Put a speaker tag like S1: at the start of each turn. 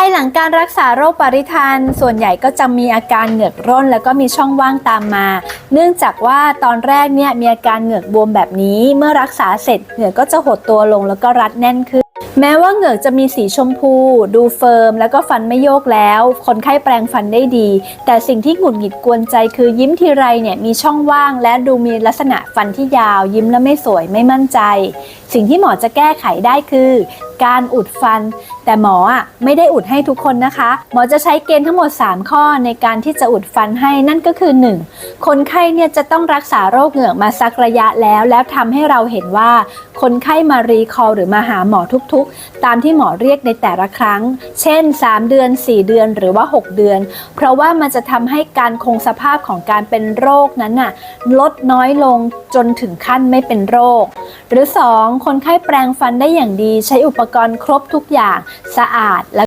S1: ายหลังการรักษาโรคปริทันส่วนใหญ่ก็จะมีอาการเหงือกร่น แล้วก็มีช่องว่างตามมา เนื่องจากว่าตอนแรกเนี่ยมีอาการเหงือกบวมแบบนี้ เมื่อรักษาเสร็จเหงือกก็จะหดตัวลงแล้วก็รัดแน่นขึ้นแม้ว่าเหงือกจะมีสีชมพู ดูเฟิร์ม แล้วก็ฟันไม่โยกแล้ว คนไข้แปรงฟันได้ดี แต่สิ่งที่หงุดหงิดกวนใจคือยิ้มทีไรเนี่ยมีช่องว่างและดูมีลักษณะฟันที่ยาว ยิ้มแล้วไม่สวยไม่มั่นใจสิ่งที่หมอจะแก้ไขได้คือ การอุดฟัน แต่หมออะไม่ได้อุดให้ทุกคนนะคะ หมอจะใช้เกณฑ์ทั้งหมด 3 ข้อในการที่จะอุดฟันให้นั่นก็คือ 1. คนไข้เนี่ยจะต้องรักษาโรคเหงือกมาสักระยะแล้ว แล้วทำให้เราเห็นว่า คนไข้มารีคอลหรือมาหาหมอทุกๆ ตามที่หมอเรียกในแต่ละครั้ง เช่น 3 เดือน 4 เดือนหรือว่า 6 เดือน เพราะว่ามันจะทำให้การคงสภาพของการเป็นโรคนั้นน่ะลดน้อยลงจนถึงขั้นไม่เป็นโรค หรือ 2. คนไข้แปรงฟันได้อย่างดี ใช้อุปกรณ์ครบทุกอย่างสะอาดและ